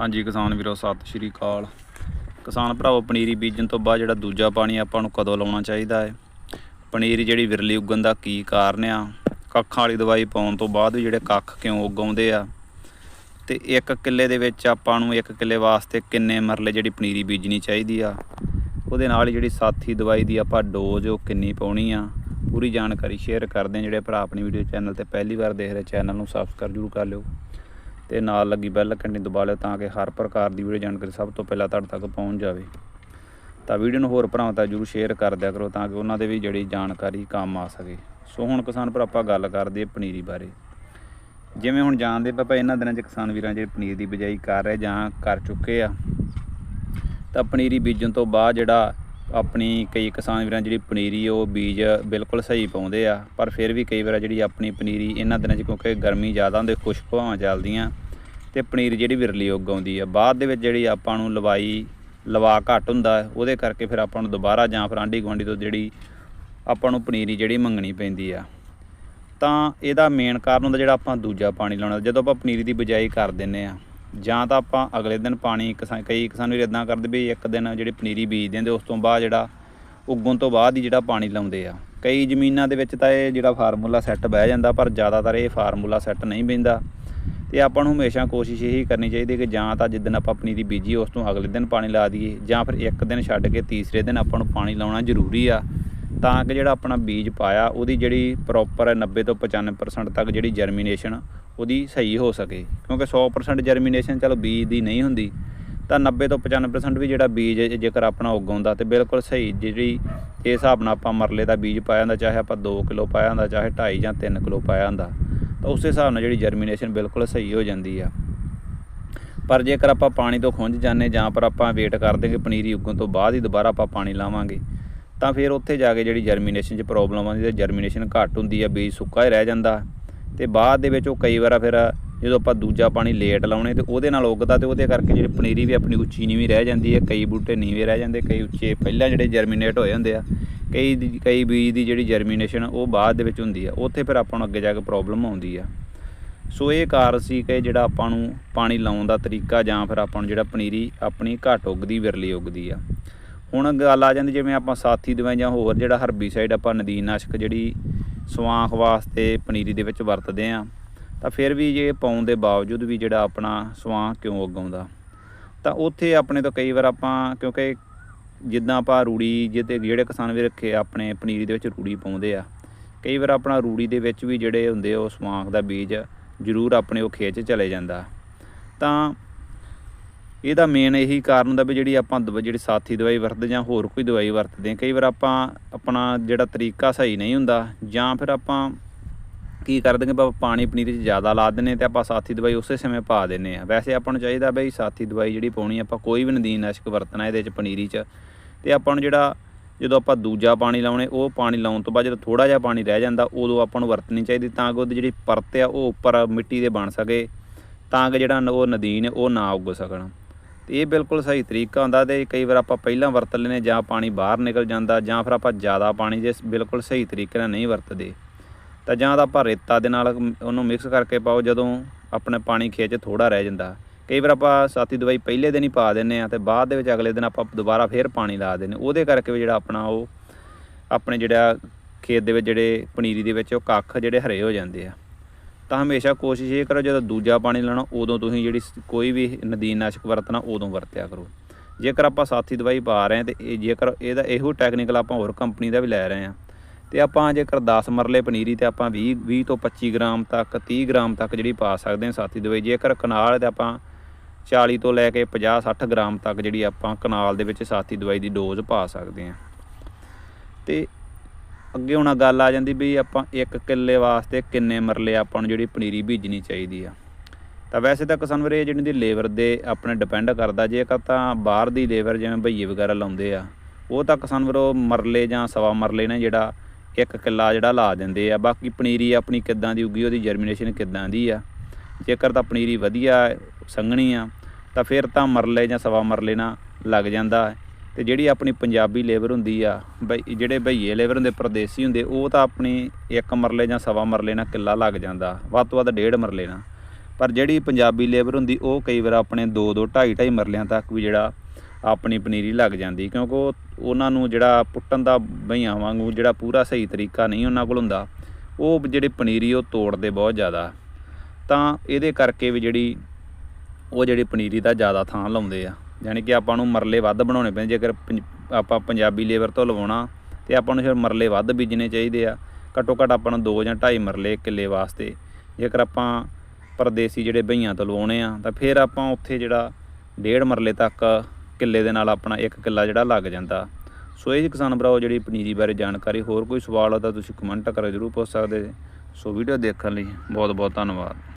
ਹਾਂਜੀ, ਕਿਸਾਨ ਵੀਰੋ, ਸਤਿ ਸ਼੍ਰੀ ਅਕਾਲ। ਕਿਸਾਨ ਭਰਾਓ ਪਨੀਰੀ ਬੀਜਣ ਤੋਂ ਬਾਅਦ ਜਿਹੜਾ ਦੂਜਾ ਪਾਣੀ ਆਪਾਂ ਨੂੰ ਕਦੋਂ ਲਾਉਣਾ ਚਾਹੀਦਾ ਹੈ ਪਨੀਰੀ ਜਿਹੜੀ ਵਿਰਲੀ ਉੱਗਣ ਦਾ ਕੀ ਕਾਰਨ ਆ? ਕੱਖਾਂ ਵਾਲੀ ਦਵਾਈ ਪਾਉਣ ਤੋਂ ਬਾਅਦ ਵੀ ਜਿਹੜੇ ਕੱਖ ਕਿਉਂ ਉਗਾਉਂਦੇ ਆ? ਤੇ ਇੱਕ ਕਿੱਲੇ ਦੇ ਵਿੱਚ ਆਪਾਂ ਨੂੰ ਇੱਕ ਕਿੱਲੇ ਵਾਸਤੇ ਕਿੰਨੇ ਮਰਲੇ ਜਿਹੜੀ ਪਨੀਰੀ ਬੀਜਣੀ ਚਾਹੀਦੀ ਆ? ਉਹਦੇ ਨਾਲ ਹੀ ਜਿਹੜੀ ਸਾਥੀ ਦਵਾਈ ਦੀ ਆਪਾਂ ਡੋਜ਼, ਉਹ ਕਿੰਨੀ ਪਾਉਣੀ ਆ? ਪੂਰੀ ਜਾਣਕਾਰੀ ਸ਼ੇਅਰ ਕਰਦੇ ਆ ਜਿਹੜੇ ਭਰਾ ਆਪਣੀ ਵੀਡੀਓ ਚੈਨਲ ਤੇ ਪਹਿਲੀ ਵਾਰ ਦੇਖ ਰਹੇ, ਚੈਨਲ ਨੂੰ ਸਬਸਕ੍ਰਾਈਬ ਜ਼ਰੂਰ ਕਰ ਲਿਓ। ਤੇ ਨਾਲ ਲੱਗੀ ਬੈਲ ਘੰਟੀ ਦਬਾ ਲਿਓ ਤਾਂ ਕਿ ਹਰ ਪ੍ਰਕਾਰ ਦੀ ਵੀਡੀਓ ਜਾਣਕਾਰੀ ਸਭ ਤੋਂ ਪਹਿਲਾਂ ਤੁਹਾਡੇ ਤੱਕ ਪਹੁੰਚ ਜਾਵੇ। ਤਾਂ ਵੀਡੀਓ ਨੂੰ ਹੋਰ ਭਰਾਵਾਂ ਤੱਕ ਜਰੂਰ ਸ਼ੇਅਰ ਕਰ ਦਿਆ ਕਰੋ ਤਾਂ ਕਿ ਉਹਨਾਂ ਦੇ ਵੀ ਜਿਹੜੀ ਜਾਣਕਾਰੀ ਕੰਮ ਆ ਸਕੇ। ਸੋ ਹੁਣ ਕਿਸਾਨ ਭਰਾ, ਆਪਾਂ ਗੱਲ ਕਰਦੇ ਪਨੀਰੀ ਬਾਰੇ। ਜਿਵੇਂ ਹੁਣ ਜਾਣਦੇ ਪਾਪਾ ਇਹਨਾਂ ਦਿਨਾਂ 'ਚ ਕਿਸਾਨ ਵੀਰਾਂ ਜਿਹੜੇ ਪਨੀਰ ਦੀ ਬਿਜਾਈ ਕਰ ਰਹੇ ਜਾਂ ਕਰ ਚੁੱਕੇ ਆ, ਤਾਂ ਪਨੀਰੀ ਬੀਜਣ ਤੋਂ ਬਾਅਦ ਜਿਹੜਾ ਆਪਣੀ ਕਈ ਕਿਸਾਨ ਵੀਰਾਂ ਜਿਹੜੀ ਪਨੀਰੀ ਉਹ ਬੀਜ ਬਿਲਕੁਲ ਸਹੀ ਪਾਉਂਦੇ ਆ, ਪਰ ਫਿਰ ਵੀ ਕਈ ਵਾਰ ਜਿਹੜੀ ਆਪਣੀ ਪਨੀਰੀ ਇਹਨਾਂ ਦਿਨਾਂ 'ਚ ਕਿਉਂਕਿ ਗਰਮੀ ਜ਼ਿਆਦਾ ਹੁੰਦੀ, ਖੁਸ਼ਕ ਹਵਾਵਾਂ ਚੱਲਦੀਆਂ ਤੇ ਪਨੀਰ ਜਿਹੜੀ ਵਿਰਲੀ ਉੱਗ ਆਉਂਦੀ ਆ। ਬਾਅਦ ਦੇ ਵਿੱਚ ਜਿਹੜੀ ਆਪਾਂ ਨੂੰ ਲਵਾਈ, ਲਵਾ ਘੱਟ ਹੁੰਦਾ, ਉਹਦੇ ਕਰਕੇ ਫਿਰ ਆਪਾਂ ਨੂੰ ਦੁਬਾਰਾ ਜਾਂ ਫਿਰ ਆਂਢੀ ਗੁਆਂਢੀ ਤੋਂ ਜਿਹੜੀ ਆਪਾਂ ਨੂੰ ਪਨੀਰੀ ਜਿਹੜੀ ਮੰਗਣੀ ਪੈਂਦੀ ਆ। ਤਾਂ ਇਹਦਾ ਮੇਨ ਕਾਰਨ ਹੁੰਦਾ ਜਿਹੜਾ ਆਪਾਂ ਦੂਜਾ ਪਾਣੀ ਲਾਉਣਾ, ਜਦੋਂ ਆਪਾਂ ਪਨੀਰੀ ਦੀ ਬਿਜਾਈ ਕਰ ਦਿੰਨੇ ਆ। ਜਾਂ ਤਾਂ ਆਪਾਂ ਅਗਲੇ ਦਿਨ ਪਾਣੀ ਕਿਸਾਨ ਕਈ ਕਿਸਾਨ ਵੀ ਇਦਾਂ ਕਰਦੇ ਵੀ ਇੱਕ ਦਿਨ ਜਿਹੜੀ ਪਨੀਰੀ ਬੀਜ ਦਿੰਦੇ ਉਸ ਤੋਂ ਬਾਅਦ ਜਿਹੜਾ ਉੱਗਣ ਤੋਂ ਬਾਅਦ ਹੀ ਜਿਹੜਾ ਪਾਣੀ ਲਾਉਂਦੇ ਆ। ਕਈ ਜ਼ਮੀਨਾਂ ਦੇ ਵਿੱਚ ਤਾਂ ਇਹ ਜਿਹੜਾ ਫਾਰਮੂਲਾ ਸੈੱਟ ਬਹਿ ਜਾਂਦਾ, ਪਰ ਜ਼ਿਆਦਾਤਰ ਇਹ ਫਾਰਮੂਲਾ ਸੈੱਟ ਨਹੀਂ ਬਹਿੰਦਾ ਤੇ ਆਪਾਂ ਨੂੰ ਹਮੇਸ਼ਾ ਕੋਸ਼ਿਸ਼ ਇਹੀ ਕਰਨੀ ਚਾਹੀਦੀ ਕਿ ਜਾਂ ਤਾਂ ਜਿੱਦਣ ਆਪਾਂ ਪਨੀਰੀ ਬੀਜੀ, ਉਸ ਤੋਂ ਅਗਲੇ ਦਿਨ ਪਾਣੀ ਲਾ ਦਈਏ, ਜਾਂ ਫਿਰ ਇੱਕ ਦਿਨ ਛੱਡ ਕੇ ਤੀਸਰੇ ਦਿਨ ਆਪਾਂ ਨੂੰ ਪਾਣੀ ਲਾਉਣਾ ਜ਼ਰੂਰੀ ਆ, ਤਾਂ ਕਿ ਜਿਹੜਾ ਆਪਣਾ ਬੀਜ ਪਾਇਆ, ਉਹਦੀ ਜਿਹੜੀ ਪ੍ਰੋਪਰ 90 ਤੋਂ 95% ਤੱਕ ਜਿਹੜੀ ਜਰਮੀਨੇਸ਼ਨ ਉਹਦੀ ਸਹੀ ਹੋ ਸਕੇ। ਕਿਉਂਕਿ 100% ਜਰਮੀਨੇਸ਼ਨ ਚਲੋ ਬੀਜ ਦੀ ਨਹੀਂ ਹੁੰਦੀ, ਤਾਂ 90 ਤੋਂ 95% ਵੀ ਜਿਹੜਾ ਬੀਜ ਜੇਕਰ ਆਪਣਾ ਉਗਾਉਂਦਾ ਤੇ ਬਿਲਕੁਲ ਸਹੀ ਜਿਹੜੀ ਇਸ ਹਿਸਾਬ ਨਾਲ ਆਪਾਂ ਮਰਲੇ ਦਾ ਬੀਜ ਪਾਇਆ ਹੁੰਦਾ, ਚਾਹੇ ਆਪਾਂ 2 ਕਿਲੋ ਪਾਇਆ ਹੁੰਦਾ, ਚਾਹੇ 2.5 ਜਾਂ 3 ਕਿਲੋ ਪਾਇਆ ਹੁੰਦਾ, ਤਾਂ ਉਸੇ ਹਿਸਾਬ ਨਾਲ ਜਿਹੜੀ ਜਰਮੀਨੇਸ਼ਨ ਬਿਲਕੁਲ ਸਹੀ ਹੋ ਜਾਂਦੀ ਆ। ਪਰ ਜੇਕਰ ਆਪਾਂ ਪਾਣੀ ਤੋਂ ਖੁੰਝ ਜਾਂਦੇ, ਜਾਂ ਪਰ ਆਪਾਂ ਵੇਟ ਕਰਦੇ ਕਿ ਪਨੀਰੀ ਉੱਗਣ ਤੋਂ ਬਾਅਦ ਹੀ ਦੁਬਾਰਾ ਆਪਾਂ ਪਾਣੀ ਲਾਵਾਂਗੇ, ਤਾਂ ਫਿਰ ਉੱਥੇ ਜਾ ਕੇ ਜਿਹੜੀ ਜਰਮੀਨੇਸ਼ਨ 'ਚ ਪ੍ਰੋਬਲਮ ਆਉਂਦੀ ਹੈ ਜਰਮੀਨੇਸ਼ਨ ਘੱਟ ਹੁੰਦੀ ਆ, ਬੀਜ ਸੁੱਕਾ ਹੀ ਰਹਿ ਜਾਂਦਾ। ਤੇ ਬਾਅਦ ਦੇ ਵਿੱਚ ਉਹ ਕਈ ਵਾਰ ਫਿਰ ਜਦੋਂ ਆਪਾਂ ਦੂਜਾ ਪਾਣੀ ਲੇਟ ਲਾਉਣੇ ਤੇ ਉਹਦੇ ਨਾਲ ਉੱਗਦਾ ਤੇ ਉਹਦੇ ਕਰਕੇ ਜਿਹੜੀ ਪਨੀਰੀ ਵੀ ਆਪਣੀ ਉੱਚੀ ਨੀਵੀਂ ਰਹਿ ਜਾਂਦੀ ਹੈ, ਕਈ ਬੂਟੇ ਨੀਵੇਂ ਰਹਿ ਜਾਂਦੇ, ਕਈ ਉੱਚੇ ਪਹਿਲਾਂ ਜਿਹੜੇ ਜਰਮੀਨੇਟ ਹੋਏ ਹੁੰਦੇ ਆ, ਕਈ ਕਈ ਬੀਜ ਦੀ ਜਿਹੜੀ ਜਰਮੀਨੇਸ਼ਨ ਉਹ ਬਾਅਦ ਦੇ ਵਿੱਚ ਹੁੰਦੀ ਆ, ਉੱਥੇ ਫਿਰ ਆਪਾਂ ਨੂੰ ਅੱਗੇ ਜਾ ਕੇ ਪ੍ਰੋਬਲਮ ਆਉਂਦੀ ਆ। ਸੋ ਇਹ ਕਾਰਨ ਸੀ ਕਿ ਜਿਹੜਾ ਆਪਾਂ ਨੂੰ ਪਾਣੀ ਲਾਉਣ ਦਾ ਤਰੀਕਾ ਜਾਂ ਫਿਰ ਆਪਾਂ ਨੂੰ ਜਿਹੜਾ ਪਨੀਰੀ ਆਪਣੀ ਘੱਟ ਉੱਗਦੀ, ਵਿਰਲੀ ਉੱਗਦੀ ਆ। ਹੁਣ ਗੱਲ ਆ ਜਾਂਦੀ ਜਿਵੇਂ ਆਪਾਂ ਸਾਥੀ ਦਵਾਈ ਜਾਂ ਹੋਰ ਜਿਹੜਾ ਹਰਬੀਸਾਈਡ ਆਪਾਂ ਨਦੀਨਨਾਸ਼ਕ ਜਿਹੜੀ ਸਵਾਂਖ ਵਾਸਤੇ ਪਨੀਰੀ ਦੇ ਵਿੱਚ ਵਰਤਦੇ ਆ ਤਾਂ ਫਿਰ ਵੀ ਜੇ ਪਾਉਣ ਦੇ ਬਾਵਜੂਦ ਵੀ ਜਿਹੜਾ ਆਪਣਾ ਸਵਾਂਖ ਕਿਉਂ ਉਗਾਉਂਦਾ? ਤਾਂ ਉੱਥੇ ਆਪਣੇ ਤੋਂ ਕਈ ਵਾਰ ਆਪਾਂ, ਕਿਉਂਕਿ ਜਿੱਦਾਂ ਆਪਾਂ ਰੂੜੀ ਜਿਹਦੇ ਜਿਹੜੇ ਕਿਸਾਨ ਵੀ ਰੱਖੇ ਆਪਣੇ ਪਨੀਰੀ ਦੇ ਵਿੱਚ ਰੂੜੀ ਪਾਉਂਦੇ ਆ, ਕਈ ਵਾਰ ਆਪਣਾ ਰੂੜੀ ਦੇ ਵਿੱਚ ਵੀ ਜਿਹੜੇ ਹੁੰਦੇ ਆ ਉਹ ਸਵਾਂਖ ਦਾ ਬੀਜ ਜ਼ਰੂਰ ਆਪਣੇ ਉਹ ਖੇਚ ਚਲੇ ਜਾਂਦਾ। ਤਾਂ ਇਹਦਾ ਮੇਨ ਇਹੀ ਕਾਰਨ ਹੁੰਦਾ ਵੀ ਜਿਹੜੀ ਆਪਾਂ ਦਵਾ- ਜਿਹੜੀ ਸਾਥੀ ਦਵਾਈ ਵਰਤਦੇ ਜਾਂ ਹੋਰ ਕੋਈ ਦਵਾਈ ਵਰਤਦੇ ਹਾਂ, ਕਈ ਵਾਰ ਆਪਾਂ ਆਪਣਾ ਜਿਹੜਾ ਤਰੀਕਾ ਸਹੀ ਨਹੀਂ ਹੁੰਦਾ ਜਾਂ ਫਿਰ ਆਪਾਂ ਕੀ ਕਰਦੇ ਕਿ ਆਪਾਂ ਪਾਣੀ ਪਨੀਰ 'ਚ ਜ਼ਿਆਦਾ ਲਾ ਦਿੰਨੇ ਤੇ ਆਪਾਂ ਸਾਥੀ ਦਵਾਈ ਉਸੇ ਸਮੇਂ ਪਾ ਦਿੰਨੇ ਆ ਵੈਸੇ ਆਪਾਂ ਨੂੰ ਚਾਹੀਦਾ ਬਈ ਸਾਥੀ ਦਵਾਈ ਜਿਹੜੀ ਪਾਉਣੀ ਆਪਾਂ ਕੋਈ ਵੀ ਨਦੀਨ ਨਾਸ਼ਕ ਵਰਤਣਾ ਇਹਦੇ 'ਚ ਪਨੀਰੀ 'ਚ ਤੇ ਆਪਾਂ ਨੂੰ ਜਿਹੜਾ ਜਦੋਂ ਆਪਾਂ ਦੂਜਾ ਪਾਣੀ ਲਾਉਣੇ, ਉਹ ਪਾਣੀ ਲਾਉਣ ਤੋਂ ਬਾਅਦ ਜਦੋਂ ਥੋੜਾ ਜਿਹਾ ਪਾਣੀ ਰਹਿ ਜਾਂਦਾ, ਉਦੋਂ ਆਪਾਂ ਨੂੰ ਵਰਤਣੀ ਚਾਹੀਦੀ ਤਾਂ ਕਿ ਉਹਦੀ ਜਿਹੜੀ ਪਰਤ ਆ, ਉਹ ਉੱਪਰ ਮਿੱਟੀ ਦੇ ਬਣ ਸਕੇ, ਤਾਂ ਕਿ ਜਿਹੜਾ ਨ- ਉਹ ਨਦੀਨ ਉਹ ਨਾ ਉੱਗ ਸਕਣ। ਤੇ ਇਹ ਬਿਲਕੁਲ ਸਹੀ ਤਰੀਕਾ ਹੁੰਦਾ ਤੇ ਕਈ ਵਾਰ ਆਪਾਂ ਪਹਿਲਾਂ ਵਰਤ ਲੈਨੇ ਜਾਂ ਪਾਣੀ ਬਾਹਰ ਨਿਕਲ ਜਾਂਦਾ, ਜਾਂ ਫਿਰ ਆਪਾਂ ਜ਼ਿਆਦਾ ਪਾਣੀ ਜੇ ਬਿਲਕੁਲ ਸਹੀ ਤਰੀਕੇ ਨਾਲ ਨਹੀਂ ਵਰਤਦੇ। ਤਾਂ ਜਾਂ ਤਾਂ ਆਪਾਂ ਰੇਤਾ ਦੇ ਨਾਲ ਉਹਨੂੰ ਮਿਕਸ ਕਰਕੇ ਪਾਓ, ਜਦੋਂ ਆਪਣੇ ਪਾਣੀ ਖੇਚ ਥੋੜਾ ਰਹਿ ਜਾਂਦਾ। ਕਈ ਵਾਰ ਆਪਾਂ ਸਾਥੀ ਦਵਾਈ ਪਹਿਲੇ ਦਿਨ ਹੀ ਪਾ ਦਿੰਨੇ ਆ ਤੇ ਬਾਅਦ ਦੇ ਵਿੱਚ ਅਗਲੇ ਦਿਨ ਆਪਾਂ ਦੁਬਾਰਾ ਫੇਰ ਪਾਣੀ ਲਾ ਦਿੰਨੇ ਉਹਦੇ ਕਰਕੇ ਵੀ ਜਿਹੜਾ ਆਪਣਾ ਉਹ, ਆਪਣੇ ਜਿਹੜਾ ਖੇਤ ਦੇ ਵਿੱਚ ਜਿਹੜੇ ਪਨੀਰੀ ਦੇ ਵਿੱਚ ਉਹ ਕੱਖ ਜਿਹੜੇ ਹਰੇ ਹੋ ਜਾਂਦੇ ਆ। ਤਾਂ ਹਮੇਸ਼ਾ ਕੋਸ਼ਿਸ਼ ਇਹ ਕਰੋ ਜਦੋਂ ਦੂਜਾ ਪਾਣੀ ਲਾਉਣਾ, ਉਦੋਂ ਤੁਸੀਂ ਜਿਹੜੀ ਕੋਈ ਵੀ ਨਦੀਨਨਾਸ਼ਕ ਵਰਤਣਾ, ਉਦੋਂ ਵਰਤਿਆ ਕਰੋ। ਜੇਕਰ ਆਪਾਂ ਸਾਥੀ ਦਵਾਈ ਪਾ ਰਹੇ ਹਾਂ ਤੇ ਇਹ ਜੇਕਰ ਇਹਦਾ ਇਹੋ ਟੈਕਨੀਕਲ ਆਪਾਂ ਹੋਰ ਕੰਪਨੀ ਦਾ ਵੀ ਲੈ ਰਹੇ ਹਾਂ। ਤੇ ਆਪਾਂ ਜੇਕਰ 10 ਮਰਲੇ ਪਨੀਰੀ ਤੇ ਆਪਾਂ 20 20 ਤੋਂ 25 ਗ੍ਰਾਮ ਤੱਕ 30 ਗ੍ਰਾਮ ਤੱਕ ਜਿਹੜੀ ਪਾ ਸਕਦੇ ਹਾਂ ਸਾਥੀ ਦਵਾਈ, ਜੇਕਰ ਕਨਾਲ ਤੇ ਆਪਾਂ 40 ਤੋਂ ਲੈ ਕੇ 50 60 ਗ੍ਰਾਮ ਤੱਕ ਜਿਹੜੀ ਆਪਾਂ ਕਨਾਲ ਦੇ ਵਿੱਚ ਸਾਥੀ ਦਵਾਈ ਦੀ ਡੋਜ਼ ਪਾ ਸਕਦੇ ਹਾਂ। ਤੇ ਅੱਗੇ ਹੁਣ ਗੱਲ ਆ ਜਾਂਦੀ ਵੀ ਆਪਾਂ ਇੱਕ ਕਿੱਲੇ ਵਾਸਤੇ ਕਿੰਨੇ ਮਰਲੇ ਆਪਾਂ ਨੂੰ ਜਿਹੜੀ ਪਨੀਰੀ ਬੀਜਣੀ ਚਾਹੀਦੀ ਆ। ਤਾਂ ਵੈਸੇ ਤਾਂ ਕਿਸਾਨ ਵੀਰੇ ਜਿਹੜੀ ਦੀ ਲੇਬਰ ਦੇ ਆਪਣੇ ਡਿਪੈਂਡ ਕਰਦਾ, ਜੇਕਰ ਤਾਂ ਬਾਹਰ ਦੀ ਲੇਬਰ ਜਿਵੇਂ ਭਈਏ ਵਗੈਰਾ ਲਾਉਂਦੇ ਆ, ਉਹ ਤਾਂ ਕਿਸਾਨ ਵੀਰੋ ਮਰਲੇ ਜਾਂ ਸਵਾ ਮਰਲੇ ਨੇ ਜਿਹੜਾ ਇੱਕ ਕਿੱਲਾ ਜਿਹੜਾ ਲਾ ਦਿੰਦੇ ਆ। ਬਾਕੀ ਪਨੀਰੀ ਆਪਣੀ ਕਿੱਦਾਂ ਦੀ ਉੱਗੀ, ਉਹਦੀ ਜਰਮੀਨੇਸ਼ਨ ਕਿੱਦਾਂ ਦੀ ਆ। ਜੇਕਰ ਤਾਂ ਪਨੀਰੀ ਵਧੀਆ ਸੰਘਣੀ ਆ, ਤਾਂ ਫਿਰ ਤਾਂ ਮਰਲੇ ਜਾਂ ਸਵਾ ਮਰਲੇ ਨਾਲ ਲੱਗ ਜਾਂਦਾ। ਤੇ ਜਿਹੜੀ ਆਪਣੀ ਪੰਜਾਬੀ ਲੇਬਰ ਹੁੰਦੀ ਆ, ਬਈ ਜਿਹੜੇ ਭਈਏ ਲੇਬਰ ਹੁੰਦੇ, ਪਰਦੇਸੀ ਹੁੰਦੇ, ਉਹ ਤਾਂ ਆਪਣੀ ਇੱਕ ਮਰਲੇ ਜਾਂ ਸਵਾ ਮਰਲੇ ਨਾਲ ਕਿੱਲਾ ਲੱਗ ਜਾਂਦਾ, ਵੱਧ ਤੋਂ ਵੱਧ ਡੇਢ ਮਰਲੇ ਨਾਲ। ਪਰ ਜਿਹੜੀ ਪੰਜਾਬੀ ਲੇਬਰ ਹੁੰਦੀ, ਉਹ ਕਈ ਵਾਰ ਆਪਣੇ 2 2 2.5 2.5 ਮਰਲਿਆਂ ਤੱਕ ਵੀ ਜਿਹੜਾ ਆਪਣੀ ਪਨੀਰੀ ਲੱਗ ਜਾਂਦੀ, ਕਿਉਂਕਿ ਉਹ ਉਹਨਾਂ ਨੂੰ ਜਿਹੜਾ ਪੁੱਟਣ ਦਾ ਬਈਆਂ ਵਾਂਗੂ ਜਿਹੜਾ ਪੂਰਾ ਸਹੀ ਤਰੀਕਾ ਨਹੀਂ ਉਹਨਾਂ ਕੋਲ ਹੁੰਦਾ, ਉਹ ਜਿਹੜੀ ਪਨੀਰੀ ਉਹ ਤੋੜਦੇ ਬਹੁਤ ਜ਼ਿਆਦਾ। ਤਾਂ ਇਹਦੇ ਕਰਕੇ ਵੀ ਜਿਹੜੀ ਉਹ ਜਿਹੜੀ ਪਨੀਰੀ ਦਾ ਜ਼ਿਆਦਾ ਥਾਂ ਲਾਉਂਦੇ ਆ। ਯਾਨੀ ਕਿ ਆਪਾਂ ਨੂੰ ਮਰਲੇ ਵੱਧ ਬਣਾਉਣੇ ਪੈਂਦੇ, ਜੇਕਰ ਪੰਜ- ਆਪਾਂ ਪੰਜਾਬੀ ਲੇਬਰ ਤੋਂ ਲਵਾਉਣਾ, ਤੇ ਆਪਾਂ ਨੂੰ ਫਿਰ ਮਰਲੇ ਵੱਧ ਬੀਜਣੇ ਚਾਹੀਦੇ ਆ। ਘੱਟੋ ਘੱਟ ਆਪਾਂ ਨੂੰ 2 ਜਾਂ 2.5 ਮਰਲੇ ਕਿੱਲੇ ਵਾਸਤੇ। ਜੇਕਰ ਆਪਾਂ ਪਰਦੇਸੀ ਜਿਹੜੇ ਬਈਆਂ ਤੋਂ ਲਵਾਉਣੇ ਆ, ਤਾਂ ਫਿਰ ਆਪਾਂ ਉੱਥੇ ਜਿਹੜਾ ਡੇਢ ਮਰਲੇ ਤੱਕ ਕਿੱਲੇ ਦੇ ਨਾਲ ਆਪਣਾ ਇੱਕ ਕਿੱਲਾ ਜਿਹੜਾ ਲੱਗ ਜਾਂਦਾ। ਸੋ ਇਹ ਜੀ ਕਿਸਾਨ ਭਰਾਓ, ਜਿਹੜੀ ਪਨੀਰੀ ਬਾਰੇ ਜਾਣਕਾਰੀ, ਹੋਰ ਕੋਈ ਸਵਾਲ ਆ ਤਾਂ ਤੁਸੀਂ ਕਮੈਂਟ ਕਰੋ ਜਰੂਰ ਪੁੱਛ ਸਕਦੇ ਸੋ ਵੀਡੀਓ ਦੇਖਣ ਲਈ ਬਹੁਤ ਬਹੁਤ ਧੰਨਵਾਦ।